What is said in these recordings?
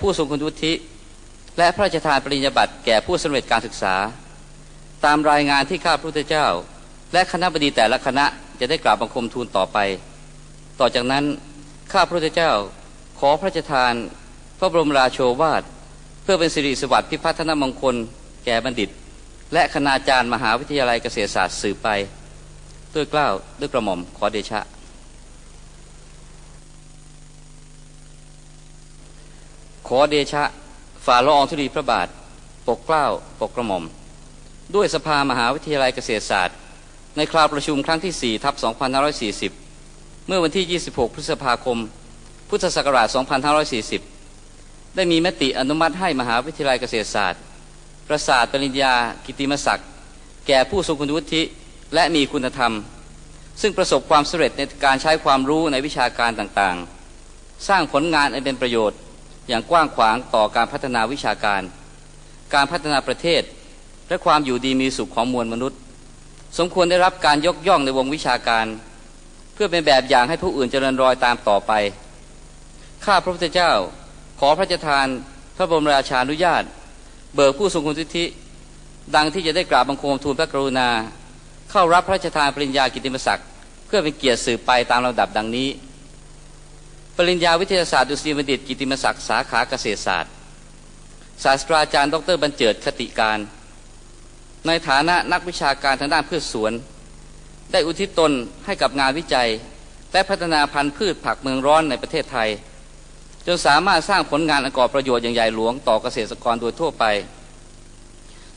ผู้ทรงคุณวุฒิ และพระราชทานปริญญาบัตรแก่ผู้สำเร็จการศึกษา ตามรายงานที่ข้าพระพุทธเจ้า และคณะบดีแต่ละคณะจะได้กราบบังคมทูลต่อไป ต่อจากนั้นข้าพระพุทธเจ้าขอพระราชทาน พระบรมราโชวาท เพื่อเป็นสิริสวัสดิ์พิพัฒนมงคล แก่บัณฑิต และคณาจารย์มหาวิทยาลัยเกษตรศาสตร์สืบไป ด้วยกล้าวด้วยกระหม่อมขอเดชะ ขอเดชะฝ่าละอองธุลีพระบาท ปกเกล้าปกกระหม่อม ด้วยสภามหาวิทยาลัยเกษตรศาสตร์ ในคราวประชุมครั้งที่ 4 ทับ 2540 เมื่อวันที่ 26 พฤษภาคม พุทธศักราช 2540 ได้มีมติอนุมัติให้มหาวิทยาลัยเกษตรศาสตร์ ประสาทปริญญา กิติมศักดิ์ แก่ผู้ทรงคุณวุฒิและมีคุณธรรม ซึ่งประสบความสำเร็จในการใช้ความรู้ในวิชาการต่างๆ สร้างผลงานอันเป็นประโยชน์ อย่างกว้างขวางต่อการพัฒนาวิชาการ การพัฒนาประเทศ และความอยู่ดีมีสุขของมวลมนุษย์ สมควรได้รับการยกย่องในวงวิชาการ เพื่อเป็นแบบอย่างให้ผู้อื่นเจริญรอยตามต่อไป ข้าพระพุทธเจ้าขอพระราชทานพระบรมราชานุญาต เบิกผู้ทรงคุณวุฒิดังที่จะได้กราบบังคมทูลพระกรุณา เข้ารับพระราชทานปริญญากิตติมศักดิ์เพื่อเป็นเกียรติสืบไปตามลำดับดังนี้ ริญญาวิทยาศาสตร์ดุษฎีบัณฑิต กิติมศักดิ์สาขาเกษตรศาสตร์ ศาสตราจารย์ดรบรรเจิดคติการ ในฐานะนักวิชาการทางด้านพืชสวน ได้อุทิศตนให้กับงานวิจัย และพัฒนาพันธุ์พืชผักเมืองร้อนในประเทศไทย จนสามารถสร้างผลงานอันก่อประโยชน์อย่างใหญ่หลวงต่อเกษตรกรโดยทั่วไป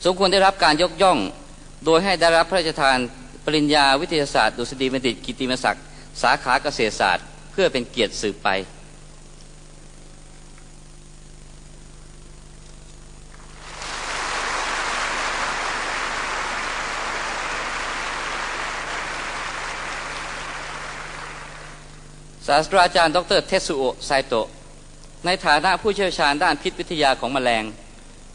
สมควรได้รับการยกย่อง โดยให้ได้รับพระราชทานปริญญาวิทยาศาสตร์ดุษฎีบัณฑิต กิติมศักดิ์สาขาเกษตรศาสตร์ เพื่อเป็นเกียรติสืบไป ศาสตราจารย์ ดร เทสุโอะไซโตะ ในฐานะผู้เชี่ยวชาญด้านพิษวิทยาของแมลง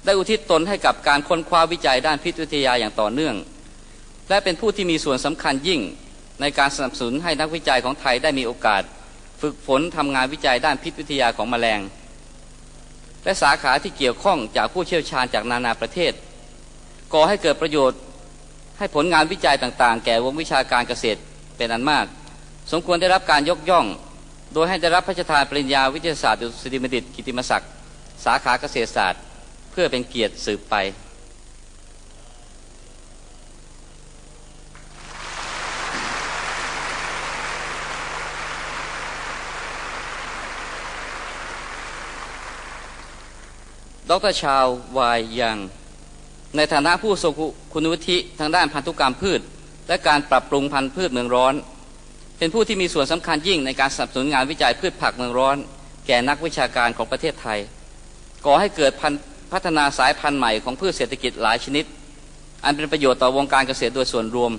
ได้อุทิศตนให้กับการค้นคว้าวิจัยด้านพิษวิทยาอย่างต่อเนื่อง และเป็นผู้ที่มีส่วนสำคัญยิ่งในการสนับสนุนให้นักวิจัยของไทยได้มีโอกาส ฝึกฝนทำงานวิจัยด้านพิษวิทยาของแมลง และสาขาที่เกี่ยวข้องจากผู้เชี่ยวชาญจากนานาประเทศ ก่อให้เกิดประโยชน์ให้ผลงานวิจัยต่างๆ แก่วงวิชาการเกษตรเป็นอันมาก สมควรได้รับการยกย่อง โดยให้ได้รับพระราชทานปริญญาวิทยาศาสตร์ดุษฎีบัณฑิตกิติมศักดิ์สาขาเกษตรศาสตร์ เพื่อเป็นเกียรติสืบไป ดรชาววายยัง ในฐานะผู้ทรงคุณวุฒิทางด้านพันธุกรรมพืช และการปรับปรุงพันธุ์พืชเมืองร้อน เป็นผู้ที่มีส่วนสำคัญยิ่งในการสนับสนุนงานวิจัยพืชผักเมืองร้อน แก่นักวิชาการของประเทศไทย ก่อให้เกิดพันพัฒนาสายพันธุ์ใหม่ของพืชเศรษฐกิจหลายชนิด อันเป็นประโยชน์ต่อวงการเกษตรโดยส่วนรวม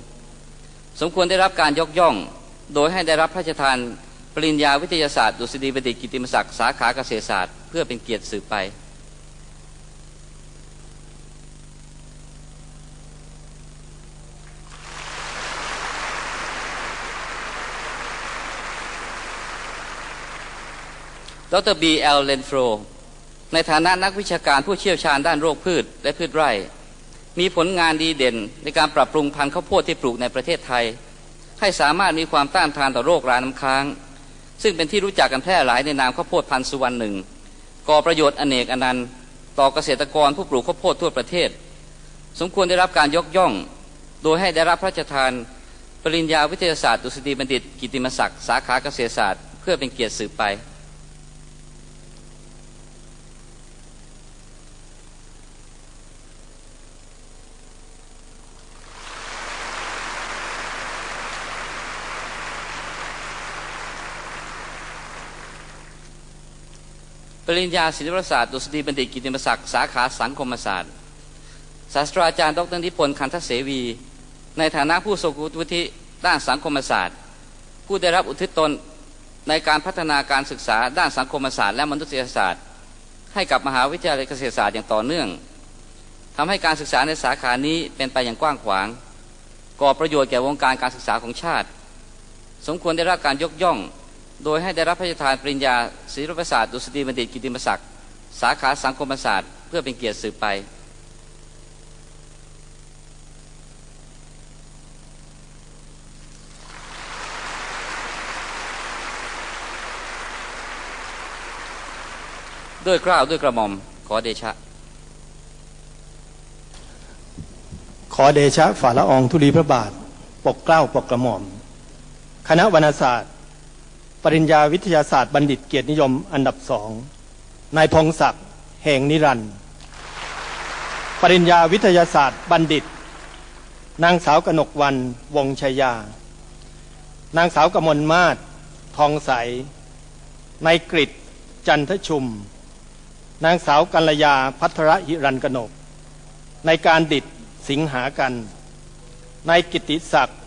สมควรได้รับการยกย่อง โดยให้ได้รับพระราชทานปริญญาวิทยาศาสตร์ดุษฎีบัณฑิตกิติมศักดิ์สาขาเกษตรศาสตร์เพื่อเป็นเกียรติสืบไป ดรบีเอลเลนโฟรในฐานะนักวิชาการผู้เชี่ยวชาญด้านโรคพืชและพืชไร่ มีผลงานดีเด่นในการปรับปรุงพันธุ์ข้าวโพดที่ปลูกในประเทศไทย ให้สามารถมีความต้านทานต่อโรคราน้ำค้าง ซึ่งเป็นที่รู้จักกันแพร่หลายในนามข้าวโพดพันธุ์สุวรรณหนึ่งก่อประโยชน์อเนกอนันต์ ต่อเกษตรกรผู้ปลูกข้าวโพดทั่วประเทศ สมควรได้รับการยกย่อง โดยให้ได้รับพระราชทาน ปริญญาวิทยาศาสตร์ดุษฎีบัณฑิต กิตติมศักดิ์สาขาเกษตรศาสตร์ เพื่อเป็นเกียรติสืบไป ริญญาศิลปศาสตร์ดุษฎีบัณฑิตกิติมศักดิ์สาขาสังคมศาสตร์ศาสตราจารย์ดรนิพนธ์คันทเสวี ในฐานะผู้ทรงวุฒิด้านสังคมศาสตร์ ผู้ได้รับอุทิศตนในการพัฒนาการศึกษาด้านสังคมศาสตร์และมนุษยศาสตร์ ให้กับมหาวิทยาลัยเกษตรศาสตร์อย่างต่อเนื่องทำให้การศึกษาในสาขานี้เป็นไปอย่างกว้างขวาง ก่อประโยชน์แก่วงการการศึกษาของชาติ สมควรได้รับการยกย่อง โดยให้ได้รับพระราชทานปริญญาศิลปศาสตร์ดุษฎีบัณฑิตกิติมศักดิ์สาขาสังคมศาสตร์ เพื่อเป็นเกียรติสืบไป ด้วยเกล้าวด้วยกระหม่อมขอเดชะ ขอเดชะฝ่าละอองธุลีพระบาท ปกเกล้าปกกระหม่อม คณะวรรณศาสตร์ ปริญญาวิทยาศาสตร์บัณฑิตเกียรตินิยมอันดับสองนายพงศักดิ์แห่งนิรันดร์ปริญญาวิทยาศาสตร์บัณฑิต นางสาวกนกวันวงชัยยา นางสาวกมลมาศทองใสนายกริตจันทชุม นางสาวกัลยาพัทรหิรันกนกในการดิดสิงหากันนายกิติศักดิ์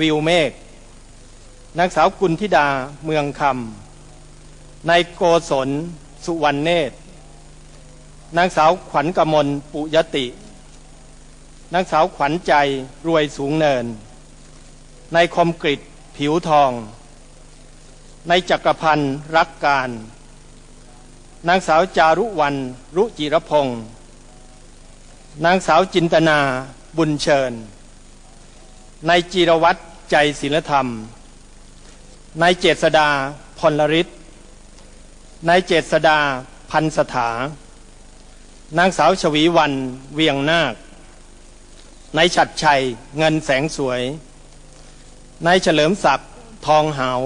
วิวเมฆ นางสาวกุลธิดาเมืองคำนายโกศลสุวรรณเนตร นางสาวขวัญกมลปุยติ นางสาวขวัญใจรวยสูงเนิน นายคมกริตผิวทอง นายจักรพันธ์รักการ นางสาวจารุวันรุจิรพงศ์นางสาวจินตนาบุญเชิญ นายจีรวัตรใจศิลธรรม นายเจษดาพลฤทธิ์นายเจษดาพันสถานางสาวชวีวันเวียงนาคนายฉัดชัยเงินแสงสวยนายเฉลิมศักดิ์ทองหาว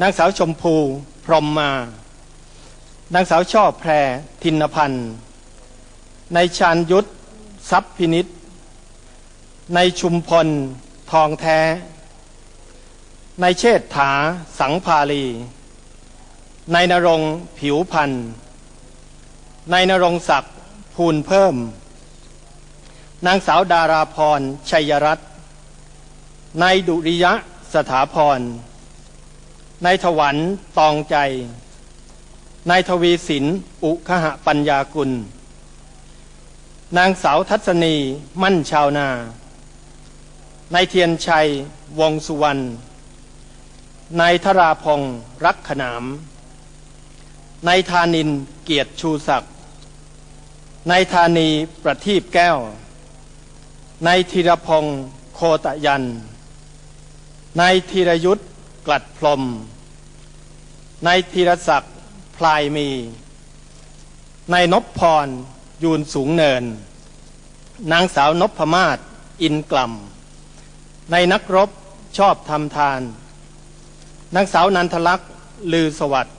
นางสาวชมพูพรหมมานางสาวช่อแพรทินพันธ์ในชาญยุทธทรัพย์พินิษในชุมพลทองแท้ ในเชษฐาสังพาลี ในนรงผิวพันธ์ในนรงศักดิ์ภูลเพิ่ม นางสาวดาราพรชัยรัตน์ในดุริยะสถาพรในถวันตองใจ นายทวีสินอุคหะปัญญากุล นางสาวทัศนีมั่นชาวนา นายเทียนชัยวงสุวรรณ นายธราพงศ์รักขนามนายธานินเกียรติชูศักดิ์นายธานีประทีปแก้วนายธีรพงศ์โคตะยันนายธีรยุทธ์กลัดพรมนายธีรศักดิ์พลายมีนายนพพรยูนสูงเนิน นางสาวนพมาศอินกล่ำในนักรบชอบทำทาน นางสาวนันทลักษ์ลือสวัสดิ์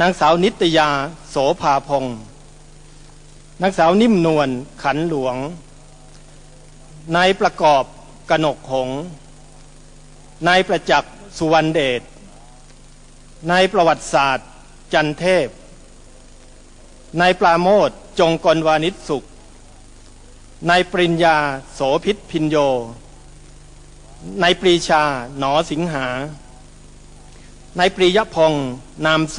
นางสาวนิตยาโสภาพงศ์นางสาวนิ่มนวลขันหลวง นายประกอบกนกหงส์นายประจักษ์สุวรรณเดช นายประวัติศาสตร์ จันเทพ นายปราโมทจงกลวานิชสุข นายปริญญาโสพิษพินโย นายปรีชาหนอสิงหา นายปรียพงษ์นามโส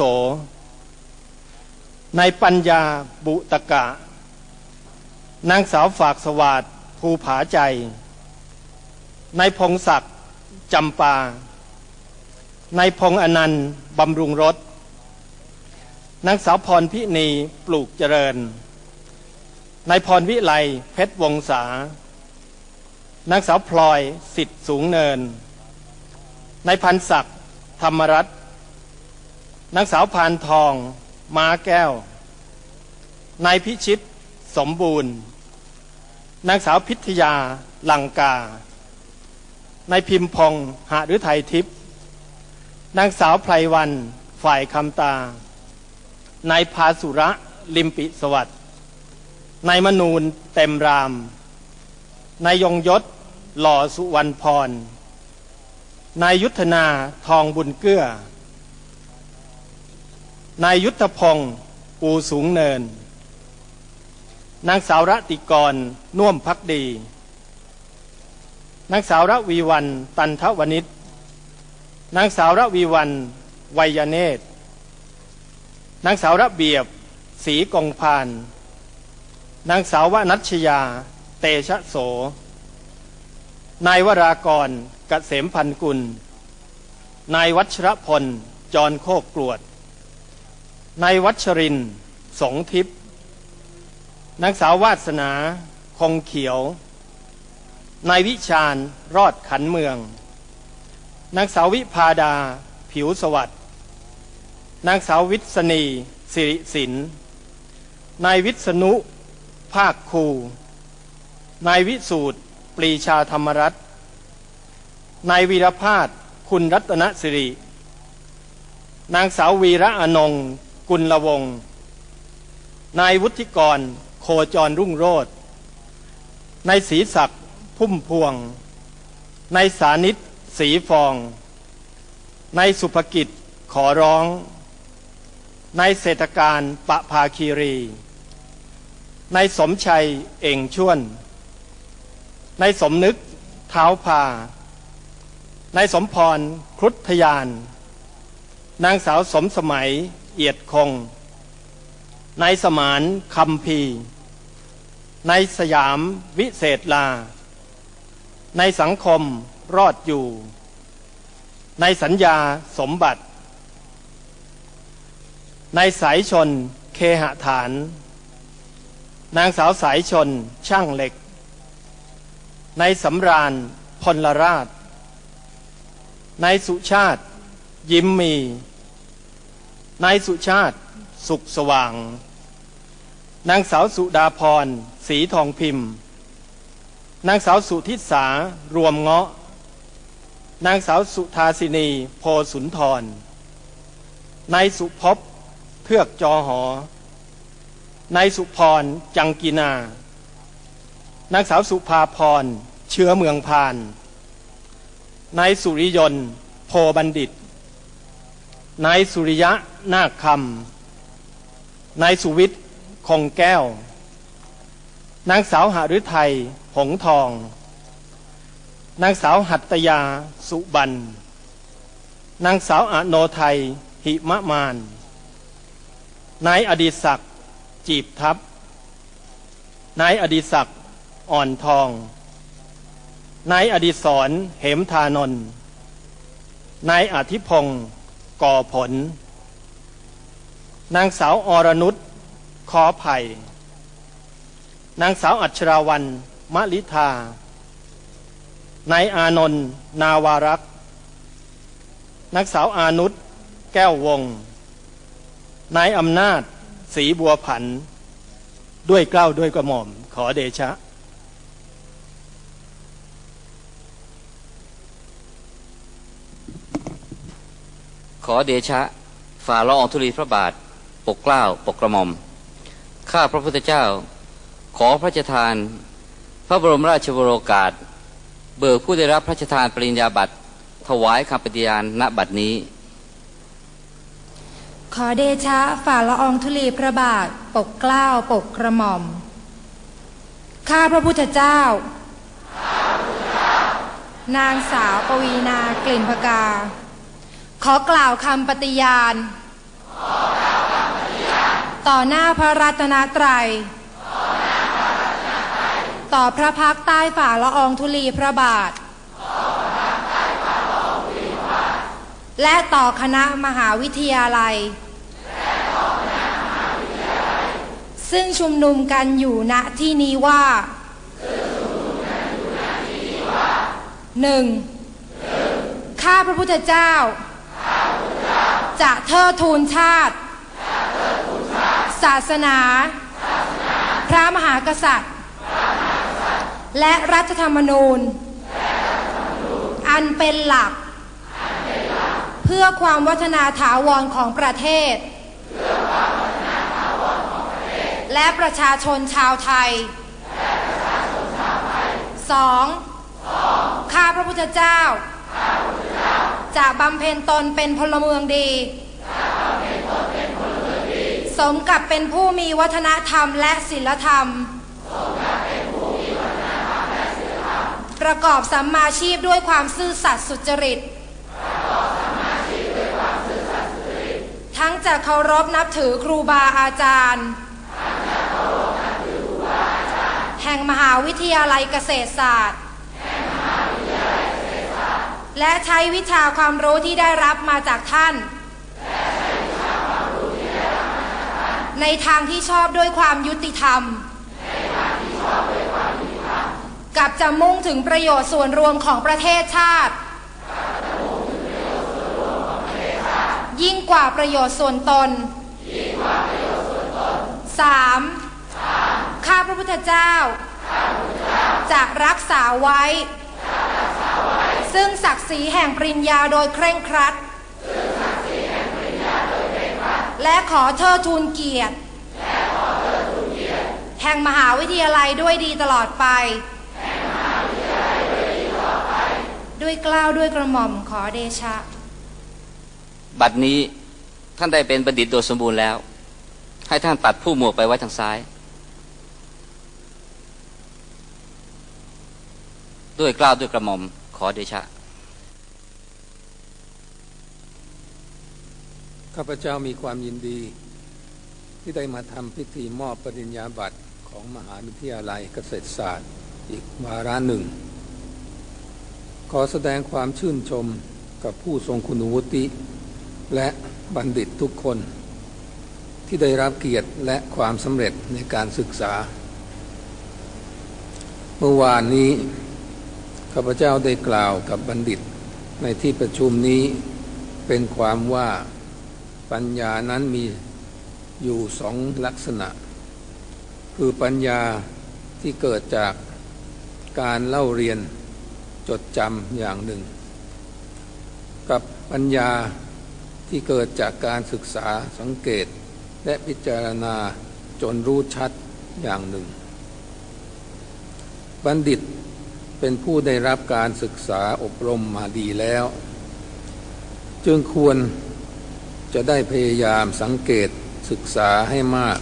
นายปัญญาบุตกะ นางสาวฝากสวาดภูผาใจนายพงศักดิ์จำปานายพงอนันต์บำรุงรถนางสาวพรพินีปลูกเจริญนายพรวิไลเพชรวงศานางสาวพลอยสิทธิ์สูงเนินนายพันศักดิ์ ธรรมรัตน์นางสาวพานทองม้าแก้ว นายพิชิต สมบูรณ์ นางสาวพิทยา ลังกา นายพิมพงษ์หาฤทัยทิพย์ นางสาวไพรวัน ฝ่ายคำตา นายพาสุระ ลิมปิสวัสดนายมนูนเต็มราม นายยงยศ หล่อสุวรรณพร นายยุทธนาทองบุญเกื้อ นายยุทธพงศ์ปูสูงเนิน นางสาวรติกรน่วมพักดี นางสาวระวีวันตันทวนิชนางสาวระวีวันวัยเนตร นางสาวระเบียบศรีกองพาน นางสาววนัชยา เตชะโส นายวรากร กเกษมพันกุล นายวัชรพล จรโคกกลวด นายวัชริน สงทิพย์นางสาววาสนา คงเขียว นายวิชาญ รอดขันเมือง นางสาววิพาดา ผิวสวัสด์นางสาววิษณีสิริสิน นายวิษณุ ภาคคู นายวิสูตรปรีชาธรรมรัตน นายวีรพาสคุณรัตนสิริ นางสาววีระอนงกุลละวง นายวุฒิกร โคจรรุ่งโรจน์นายศรีศักดิ์พุ่มพวง นายสานิตศรีฟอง นายสุภกิจขอร้อง นายเศรษฐการปะภาคีรี นายสมชัยเอ่งชวน นายสมนึกเท้าพา นายสมพรครุฑทยาน นางสาวสมสมัยเอียดคง นายสมานคำพีนายสยามวิเศษลา ในสังคมรอดอยู่ ในสัญญาสมบัติ ในสายชนเคหฐาน นางสาวสายชนช่างเหล็ก ในสำราญพลราช ในสุชาติ ยิ้มมีในสุชาติสุขสว่าง นางสาวสุดาพรสีทองพิมพ์ นางสาวสุทิสารวมเงาะ นางสาวสุธาสินีโพสุนทรนายสุภพเทือกจอหอนายสุพรจังกีนา นางสาวสุภาพรเชื้อเมืองพาน นายสุริยนต์โพบัณฑิต นายสุริยะนาคคำนายสุวิทย์คงแก้ว นางสาวหฤทัยหงทอง นางสาวหัตตยาสุบัน นางสาวอโนไทยหิมะมาน นายอดิศักดิ์จีบทับ นายอดิศักดิ์อ่อนทอง นายอดิศรเหมทานนท์นายอธิพงศ์ก่อผล นางสาวอรนุชคอไผ่นางสาวอัชราวันมะลิธานายอานนท์นาวารักษ์นางสาวอานุชแก้ววง นายอำนาจศรีบัวผัน ด้วยเกล้าด้วยกระหม่อม ขอเดชะ ขอเดชะ ฝ่าละอองธุลีพระบาท ปกเกล้าปกกระหม่อม ข้าพระพุทธเจ้า ขอพระราชทาน พระบรมราชวโรกาส เบิกผู้ได้รับพระราชทานปริญญาบัตรถวายคำปฏิญาณณบัดนี้ ขอเดชะ ฝ่าละอองธุลีพระบาท ปกเกล้าปกกระหม่อม ข้าพระพุทธเจ้า นางสาวปวีณากลิ่นพกา ขอกล่าวคำปฏิญาณ ต่อหน้าพระรัตนตรัย ต่อพระพักใต้ฝ่าละอองธุลีพระบาท และต่อคณะมหาวิทยาลัย ซึ่งชุมนุมกันอยู่ณที่นี้ว่าหนึ่งข้าพระพุทธเจ้า จะเทิดทูนชาติ ศาสนา พระมหากษัตริย์ และรัฐธรรมนูญ อันเป็นหลัก เพื่อความวัฒนาถาวรของประเทศ และประชาชนชาวไทยสองข้าพระพุทธเจ้า จะบำเพ็ญตนเป็นพลเมืองดี สมกับเป็นผู้มีวัฒนธรรมและศิลธรรม ประกอบสัมมาชีพด้วยความซื่อสัตย์สุจริต ทั้งจะเคารพนับถือครูบาอาจารย์ แห่งมหาวิทยาลัยเกษตรศาสตร์ และใช้วิชาความรู้ที่ได้รับมาจากท่าน ในทางที่ชอบด้วยความยุติธรรม กับจะมุ่งถึงประโยชน์ส่วนรวมของประเทศชาติ ยิ่งกว่าประโยชน์ส่วนตนสามข้าพระพุทธเจ้า จะรักษาไว้ ซึ่งศักดิ์ศรีแห่งปริญญาโดยเคร่งครัด และขอเทิดทูนเกียรติ แห่งมหาวิทยาลัยด้วยดีตลอดไป ด้วยกล้าวด้วยกระหม่อมขอเดชะ บัดนี้ท่านได้เป็นบัณฑิตโดยสมบูรณ์แล้ว ให้ท่านปัดผู้หมวกไปไว้ทางซ้าย ด้วยกล้าวด้วยกระหม่อม ขอเดชะข้าพเจ้ามีความยินดี ที่ได้มาทำพิธีมอบปริญญาบัตรของมหาวิทยาลัยเกษตรศาสตร์ อีกวาระหนึ่ง ขอแสดงความชื่นชมกับผู้ทรงคุณวุฒิ และบัณฑิตทุกคน ที่ได้รับเกียรติและความสำเร็จในการศึกษา เมื่อวานนี้ ข้าพเจ้าได้กล่าวกับบัณฑิตในที่ประชุมนี้เป็นความว่าปัญญานั้นมีอยู่สองลักษณะ คือปัญญาที่เกิดจากการเล่าเรียนจดจำอย่างหนึ่ง กับปัญญาที่เกิดจากการศึกษาสังเกตและพิจารณาจนรู้ชัดอย่างหนึ่ง บัณฑิต เป็นผู้ได้รับการศึกษาอบรมมาดีแล้ว จึงควรจะได้พยายามสังเกตศึกษาให้มาก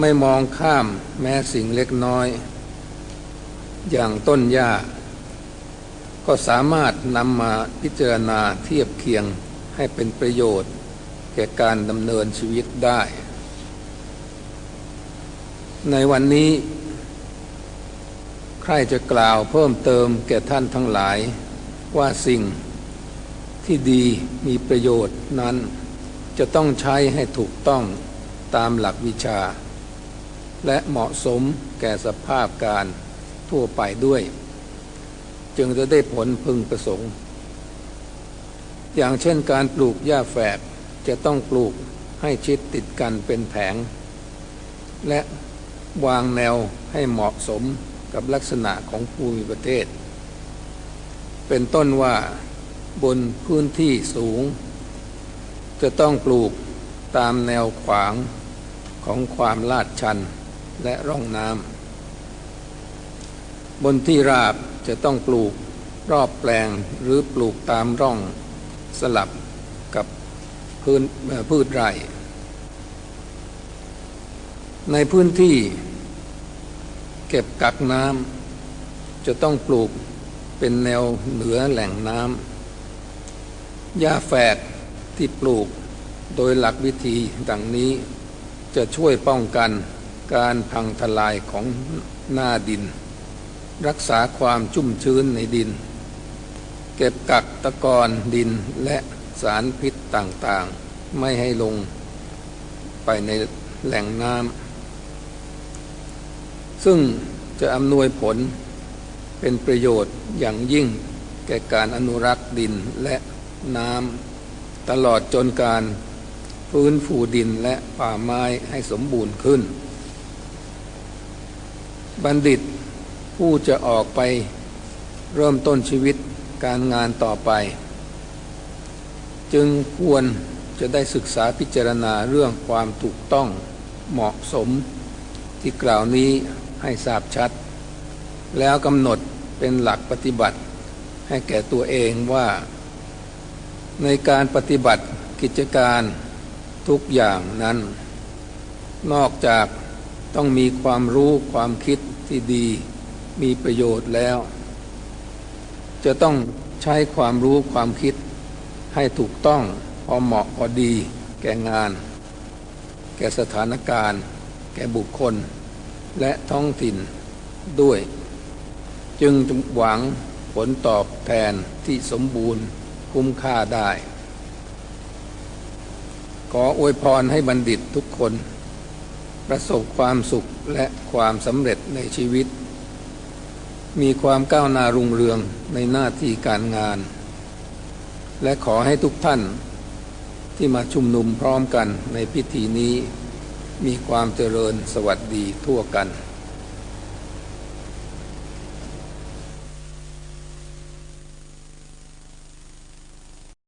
ไม่มองข้ามแม้สิ่งเล็กน้อย อย่างต้นหญ้า ก็สามารถนำมาพิจารณาเทียบเคียงให้เป็นประโยชน์ แก่การดำเนินชีวิตได้ ในวันนี้ ใครจะกล่าวเพิ่มเติมแก่ท่านทั้งหลายว่าสิ่งที่ดีมีประโยชน์นั้น จะต้องใช้ให้ถูกต้องตามหลักวิชา และเหมาะสมแก่สภาพการทั่วไปด้วย จึงจะได้ผลพึงประสงค์ อย่างเช่นการปลูกหญ้าแฝกจะต้องปลูกให้ชิดติดกันเป็นแผง และวางแนวให้เหมาะสม กับลักษณะของภูมิประเทศ เป็นต้นว่าบนพื้นที่สูง จะต้องปลูกตามแนวขวางของความลาดชันและร่องน้ำบนที่ราบจะต้องปลูกรอบแปลงหรือปลูกตามร่องสลับกับพื้นพืชไร่ ในพื้นที่ เก็บกักน้ำจะต้องปลูกเป็นแนวเหนือแหล่งน้ำหญ้าแฝกที่ปลูกโดยหลักวิธีดังนี้จะช่วยป้องกันการพังทลายของหน้าดิน รักษาความชุ่มชื้นในดิน เก็บกักตะกอนดินและสารพิษต่างๆ ไม่ให้ลงไปในแหล่งน้ำ ซึ่งจะอำนวยผลเป็นประโยชน์อย่างยิ่ง แก่การอนุรักษ์ดินและน้ำตลอดจนการฟื้นฟูดินและป่าไม้ให้สมบูรณ์ขึ้น บัณฑิตผู้จะออกไปเริ่มต้นชีวิตการงานต่อไป จึงควรจะได้ศึกษาพิจารณาเรื่องความถูกต้องเหมาะสมที่กล่าวนี้ ให้ทราบชัด แล้วกำหนดเป็นหลักปฏิบัติ ให้แก่ตัวเองว่า ในการปฏิบัติกิจการทุกอย่างนั้น นอกจากต้องมีความรู้ความคิดที่ดีมีประโยชน์แล้ว จะต้องใช้ความรู้ความคิดให้ถูกต้องพอเหมาะพอดี แก่งาน แก่สถานการณ์ แก่บุคคล และท้องถิ่นด้วย จึงหวังผลตอบแทนที่สมบูรณ์คุ้มค่าได้ ขออวยพรให้บัณฑิตทุกคน ประสบความสุขและความสำเร็จในชีวิต มีความก้าวหน้ารุ่งเรืองในหน้าที่การงาน และขอให้ทุกท่านที่มาชุมนุมพร้อมกันในพิธีนี้ มีความเจริญสวัสดีทั่วกัน